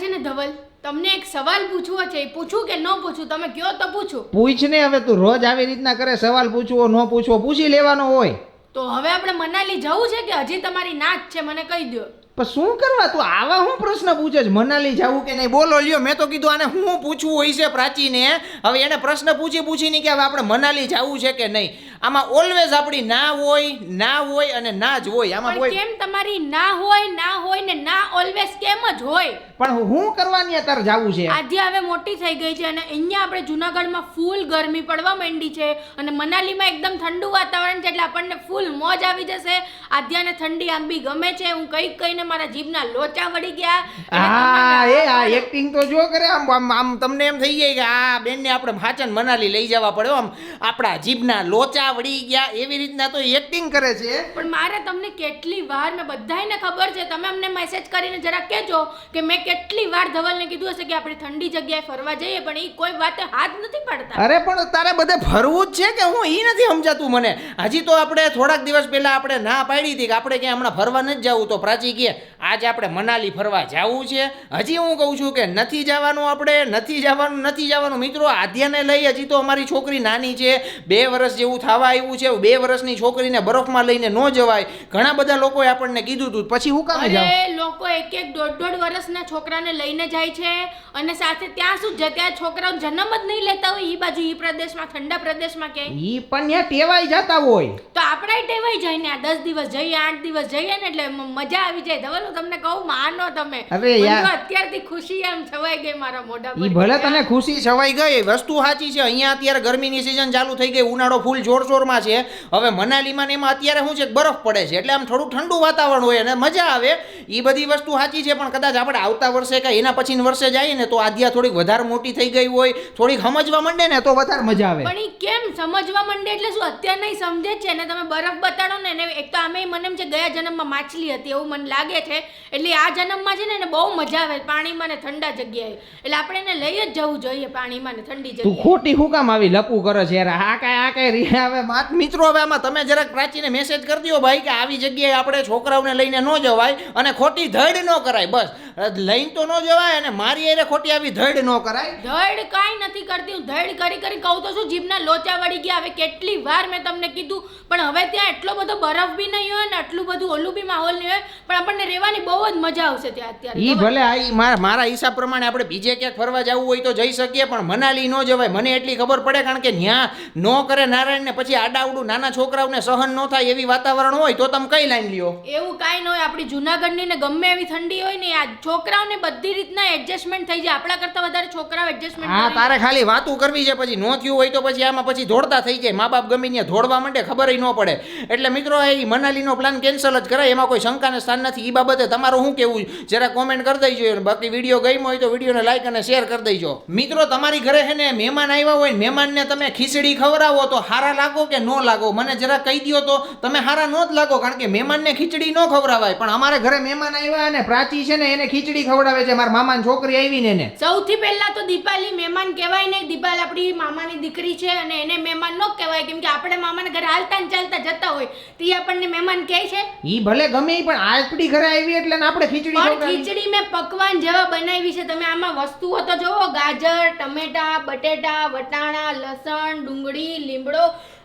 છે ને ધવલ તમને એક સવાલ પૂછવો છે પૂછું કે ન પૂછું? તમે કયો તો પૂછું. પૂછ ને હવે તું રોજ આવી રીતના કરે સવાલ પૂછવો ન પૂછવો પૂછી લેવાનો હોય. તો હવે આપણે મનાલી જવું છે કે હજી તમારી નાચ છે? મને કહી દો પણ શું કરવા તું? આવા હું પ્રશ્ન પૂછે છે? મનાલી જવું કે નહીં? બોલો લ્યો મેં તો કીધું આને હું પૂછવું હોય છે પ્રાચીને. હવે એને પ્રશ્ન પૂછી પૂછીને કે હવે આપણે મનાલી જવું છે કે નહીં? આમાં ઓલવેઝ આપણી ના હોય ના હોય અને ના જ હોય. આમાં કોઈ કેમ તમારી ના હોય ના હોય ને ના ઓલવેઝ કેમ જ હોય? પણ હું કરવાની અત્યારે જવું છે? આજે હવે મોટી થઈ ગઈ છે અને અહીંયા આપણે જુનાગઢમાં ફૂલ ગરમી પડવા માંડી છે અને મનાલીમાં એકદમ ઠંડુ વાતાવરણ છે એટલે આપણને ફૂલ મોજ આવી જશે. આદ્યાને ઠંડી આંબી ગમે છે હું કઈ કઈને મારા જીભના લોચા વળી ગયા. હા એ આ એક્ટિંગ તો જો કરે આમ આમ આમ તમને એમ થઈ જાય કે આ બેનને આપણે ભાચન મનાલી લઈ જવા પડ્યો આમ આપણા જીભના લોચા વળી ગયા એવી રીતના તો એક્ટિંગ કરે છે. પણ મારે તમને કેટલી વાર મેં બધાયને ખબર છે તમે અમને મેસેજ કરીને જરા કહેજો કે મેં કેટલી વાર ધવલને કીધું હશે કે આપણે ઠંડી જગ્યાએ ફરવા જઈએ પણ એ કોઈ વાતે હાથ નથી પાડતા. અરે પણ તારે બધે ફરવું જ છે કે હું એ નથી સમજાતું મને? હજી તો આપણે થોડાક દિવસ પહેલા આપણે ના પાડી હતી કે આપણે ક્યાં હમણાં ફરવા નથી જવું તો પ્રાચી કે આજે આપણે મનાલી ફરવા જવું છે. હજી હું કહું છું કે નથી જવાનું આપણે નથી જવાનું નથી જવાનું. મિત્રો આધ્યાને લઈ હજી તો અમારી છોકરી નાની છે. બે વર્ષ જેવું થવા આવ્યું છે. બે વર્ષની છોકરીને બરફમાં લઈને ન જવાય. ઘણા બધા લોકોએ આપણને કીધું હતું પછી હું કામ જાઉં? લોકો એક એક દોઢ દોઢ વર્ષના છોકરાને લઈને જાય છે અને સાથે ત્યાં શું છે ત્યાં છોકરાઓ જન્મ જ નહીં લેતા હોય. ઈ બાજુ ઈ પ્રદેશમાં ઠંડા પ્રદેશમાં કે? ઈ પણ ત્યાં ટેવાઈ જતા હોય. તો આપણે ટેવાઈ જાય ને આ દસ દિવસ જઈએ આઠ દિવસ જઈએ ને એટલે મજા આવી જાય. ધવલ હું તમને કહું માનો તમે. અરે યાર. અત્યારથી ખુશી એમ છવાઈ ગઈ મારા મોઢા ઈ ભલે તને ખુશી છવાઈ ગઈ વસ્તુ સાચી છે અહીંયા અત્યારે ગરમીની સિઝન ચાલુ થઈ ગઈ ઉનાળો ફૂલ જોરશોરમાં છે. હવે મનાલીમાં ને એમાં અત્યારે શું છે કે બરફ પડે છે એટલે આમ થોડું ઠંડુ વાતાવરણ હોય અને મજા આવે. એ બધી વસ્તુ સાચી છે પણ કદાચ આપણે આવતા વર્ષે કે એના પછી વર્ષે જઈએ ને તો આદ્યા થોડીક વધારે મોટી થઈ ગઈ હોય થોડીક સમજવા માંડે ને તો વધારે મજા આવે. પણ કેમ સમજવા માંડે એટલે શું અત્યારે નહીં સમજે છે ને તમે બરફ બતાડો ને એક તો આમે મને એમ છે ગયા જન્મમાં માછલી હતી એવું મને લાગે છે. એટલે આ જન્મમાં છે ને એને બહુ મજા આવે પાણીમાં ને ઠંડા જગ્યાએ. એટલે આપણે એને લઈ જ જવું જોઈએ પાણીમાં ને ઠંડી તું જગ્યાએ. ખોટી હું કામ આવી લપુ કરે છે યાર? આ કાંઈ આ કાંઈ રી- હવે માત મિત્રો હવે આમાં તમે જરાક પ્રાચીને મેસેજ કરી દો ભાઈ કે આવી જગ્યાએ આપણે છોકરાઓને લઈને ન જવાય અને ખોટી ધડ ન કરાય બસ. લઈને તો ન જવાય અને મારી એને ખોટી આવી ધડ ન કરાય. ધડ કાંઈ નથી કરતી. હું ધડ કરી કરી કહું તો શું? જીભના લોચા વળી ગયા. હવે કેટલી વાર મેં તમને કીધું પણ હવે ત્યાં એટલો બધો બરફ બી નહીં હોય ને આટલું બધું ઓલું બી માહોલ નહીં હોય પણ આપણને રહેવાની બહુ જ મજા આવશે ત્યાં અત્યારે. ઈ? ભલે આ મારા મારા હિસાબ પ્રમાણે આપણે બીજે ક્યાંક ફરવા જવું હોય તો જઈ શકીએ પણ મનાલી ન જવાય. મને એટલી ખબર પડે કારણ કે ન્યા ન કરે નારાયણને પછી આડાવડું નાના છોકરાઓને સહન ન થાય એવી વાતાવરણ હોય તો તમે કઈ લાઈન લ્યો? એવું કાંઈ ન હોય. આપણી જુનાગઢની ને ગમે એવી ઠંડી હોય ને આ છોકરાઓને બધી રીતના એડજસ્ટમેન્ટ થઈ જાય. આપણા કરતાં વધારે છોકરાઓ એડજસ્ટમેન્ટ હા તારે ખાલી વાતું કરવી છે પછી નો થયું હોય તો પછી આમાં પછી દોડતા થઈ જાય. મા બાપ ગમે ત્યાં દોડવા માટે ખબર ન પડે. એટલે મિત્રો એ મનાલીનો પ્લાન કેન્સલ જ કરાય. એમાં કોઈ શંકાને સ્થાન નથી. એ બાબતે તમારું શું કેવું જરા કોમેન્ટ કરી દેજો. બાકી વીડિયો ગમ્યો હોય તો વિડીયોને લાઈક અને શેર કરી દેજો. મિત્રો તમારી ઘરે છે ને મહેમાન આવ્યા હોય ને મહેમાનને તમે ખીચડી ખવડાવો તો હારા લાગો કે ન લાગો? મને જરા કહી દ્યો તો. તમે હારા નો જ લાગો કારણ કે મહેમાનને ખીચડી ન ખવડાવાય. પણ અમારે ઘરે મહેમાન આવ્યા અને પ્રાચી છે ને એને ખીચડી ખવડાવે છે મારા મામાની છોકરી આવી ને એને. સૌથી પહેલા તો દીપાલી મહેમાન કહેવાય નહીં. દીપાલ આપણી મામાની દીકરી છે અને એને મહેમાન ન કહેવાય કેમ કે આપણે મામાના ઘરે હાલતા ને ચાલતા જતા હોય. તો આપણને મહેમાન કહે છે ઈ ભલે ગમે ઈ પણ આપણી ઘરે આવી એટલે ને આપણે ખીચડી પણ ખવડાવી. ખીચડી મેં પકવાન જેવા બનાવી છે. તમે આમાં વસ્તુઓ તો જોવો ગાજર ટમેટા બટેટા વટાણા લસણ ડુંગળી લીમડો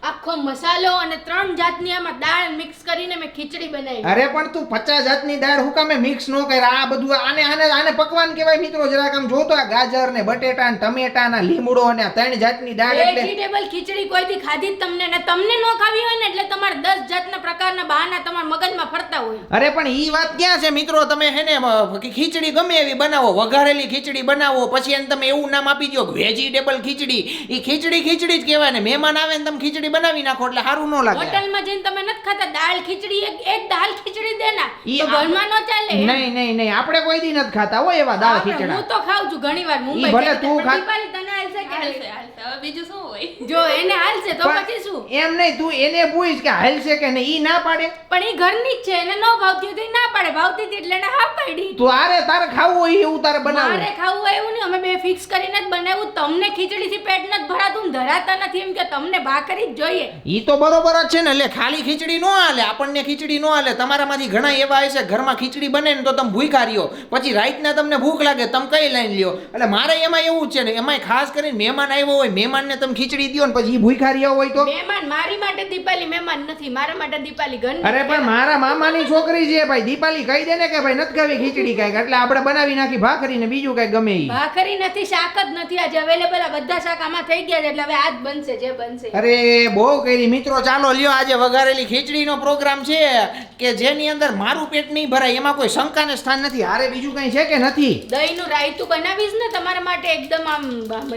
આખો મસાલો અને ત્રણ જાતની આમાં દાળ મિક્સ કરીને મેં ખીચડી બનાવી. અરે પણ તું પચાસ જાતની દાળ હું કામે મિક્સ નો કર? આ બધું આને આને આને પકવાન કહેવાય મિત્રો જરાક આમ જોતો આ ગાજર ને બટેટા ને ટમેટા ને લીમડો ને ત્રણ જાતની દાળ એટલે વેજીટેબલ ખીચડી કોઈથી ખાધી જ તમને ને તમને નો ખાવી હોય ને એટલે તમારે દસ જાતના પ્રકારના બહાના તમારા મગજમાં ફરતા હોય. અરે પણ ઈ વાત ક્યાં છે મિત્રો? તમે હે ને ખીચડી ગમે એવી બનાવો વઘારેલી ખીચડી બનાવો પછી એને તમે એવું નામ આપી દો વેજીટેબલ ખીચડી. ઈ ખીચડી ખીચડી જ કહેવાય ને મહેમાન આવે ને તમે ખીચડી બનાવી નાખો એટલે સારું ન લાગે. હોટલમાં જઈને તમે નથી ખાતા દાળ ખીચડી એક એક દાળ ખીચડી દેના તો ઘરમાં ન ચાલે. નહીં નહીં નહીં આપણે કોઈ દી નથી ખાતા હોય એવા દાળ ખીચડા. હું તો ખાઉં છું ઘણીવાર મુંબઈ ભલે તું ખા- તને હાલશે કે હાલશે હાલશે? હવે બીજું શું હોય? જો એને હાલશે તો પછી શું? એમ નહીં તું એને પૂછ કે હાલશે કે નહીં ઈ ના પાડે. પણ એ ઘરની જ છે એને ન ભાવતી હતી ના પાડે. ભાવતી હતી એટલે એને હા પાડી. તું આરે તારે ખાવું હોય એવું તારે બનાવું મારે ખાવું હોય એવું નહીં અમે બે ફિક્સ કરીને જ બનાવ્યું. તમને ખીચડીથી પેટ નથી ભરાતું ધરાતા નથી એમ કે તમને ભાખરી જ જોઈએ. ઈ તો બરોબર જ છે ને એટલે ખાલી ખીચડી નો હાલે આપણને ખીચડી નો હાલે. તમારામાંથી ઘણા એવા હશે ઘરમાં ખીચડી બને ને તો તમે ભૂખા રહ્યો પછી રાતના તમને ભૂખ લાગે તમે કઈ લાઈન લ્યો. એટલે મારે એમાં એવું છે ને એમાં ખાસ કરીને મહેમાન આવ્યો હોય મહેમાનને તમે ખીચડી દો ને પછી ઈ ભૂખા રહ્યો હોય તો. મહેમાન મારી માટે દીપાલી મહેમાન નથી મારા માટે દીપાલી ઘર અરે પણ મારા મામાની છોકરી છે ભાઈ દીપાલી કહી દે ને કે ભાઈ નથી ખાવી ખીચડી કાંઈક એટલે આપણે બનાવી નાખી ભાખરી ને બીજું કાંઈ ગમે ઈ. ભાખરી નથી શાક જ નથી આજે અવેલેબલ બધા શાક આમાં થઈ ગયા છે એટલે હવે આજ બનશે જે બનશે. અરે બહુ કરી. મિત્રો ચાલો લ્યો આજે વઘારેલી ખીચડીનો પ્રોગ્રામ છે કે જેની અંદર મારું પેટ નહીં ભરાય એમાં કોઈ શંકાને સ્થાન નથી. હારે બીજું કંઈ છે કે નથી? દહીંનું રાયતું બનાવીશ ને તમારા માટે એકદમ આમ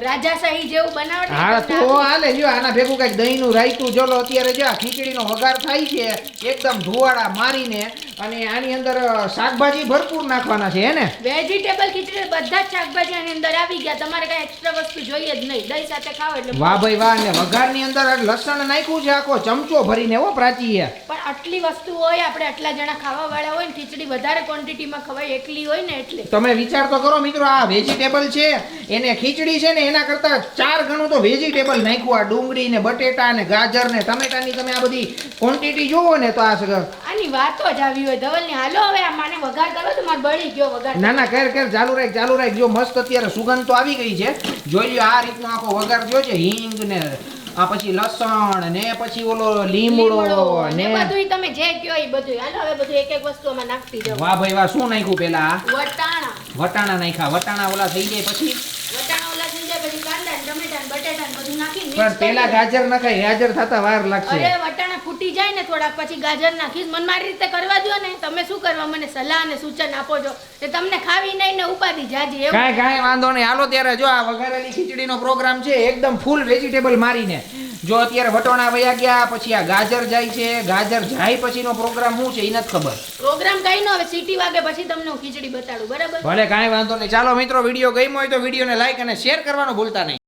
રાજાશાહી જેવું બનાવટ હા તો હાલે લ્યો આના ભેગું કંઈક દહીંનું રાયતું ચલો અત્યારે જો આ ખીચડીનો વઘાર થાય છે એકદમ ધુવાડા મારીને અને આની અંદર શાકભાજી ભરપૂર નાખવાના છે ને? વેજીટેબલ ખીચડી બધા જ શાકભાજી આની અંદર આવી ગયા. તમારે કઈ એક્સ્ટ્રા વસ્તુ જોઈએ જ નહીં. દહીં સાથે ખાવ એટલે વાહ ભાઈ વાહ ને વઘારની અંદર લસણ નાખ્યું છે આખો ચમચો ભરીને હો પ્રાચી એ. પણ આટલી વસ્તુ હોય આપણે આટલા જણા ખાવા વાળા હોય ને ખીચડી વધારે ક્વોન્ટિટીમાં ખવાય એકલી હોય ને એટલે. તમે વિચાર તો કરો મિત્રો આ વેજીટેબલ છે એને ખીચડી છે ને એના કરતા ચાર ગણું તો વેજીટેબલ નાખ્યું. આ ડુંગળી ને બટેટા ને ગાજર ને ટમેટાની તમે આ બધી ક્વોન્ટિટી જોવો ને તો આ આની વાતો જ આવી હોય ધવલની હાલો હવે આ માને વઘાર કરો તો મારે બળી ગયો વઘાર. ના ના કેર કેર ચાલુ રાખ ચાલુ રાખ. જો મસ્ત અત્યારે સુગંધ તો આવી ગઈ છે. જોઈ આ રીતનો આખો વઘાર થયો છે. હિંગ ને આ પછી લસણ ને પછી ઓલો લીમડો ને બધું તમે જે કયો એ બધું હાલો હવે બધું એક એક વસ્તુ આમાં નાખતી જાવ વાહ ભાઈ વાહ શું નાખ્યું પેલા? વટાણા. વટાણા નાખ્યા. વટાણા ઓલા થઈ જાય પછી વટાણા ઓલા થઈ જાય પછી કાંદા ને ટમેટા ને બટેટા ને બધું નાખી પણ પેલા ગાજર નખાય ગાજર થતા વાર લાગશે. અરે વટાણા ફૂટી જાય ને થોડા પછી ગાજર નાખીશ. મને મારી રીતે કરવા દો ને. તમે શું કરવા? મને સલાહ અને સૂચન આપો છો કે તમને ખાવી નહીં ને ઉપાધી જાજી એવું. કાંઈ કાંઈ વાંધો નહીં. હાલો ત્યારે જો આ વઘારેલી ખીચડીનો પ્રોગ્રામ છે એકદમ ફૂલ વેજીટેબલ મારીને. જો અત્યારે વટોણા વયા ગયા પછી આ ગાજર જાય છે. ગાજર જાય પછીનો પ્રોગ્રામ શું છે એ નથી ખબર. પ્રોગ્રામ કઈ નો હવે સીટી વાગે પછી તમને હું ખીચડી બતાડું. બરાબર? ભલે કાંઈ વાંધો નહીં. ચાલો મિત્રો વીડિયો ગમ્યો હોય તો વિડીયોને લાઈક અને શેર કરવાનું ભૂલતા નહીં.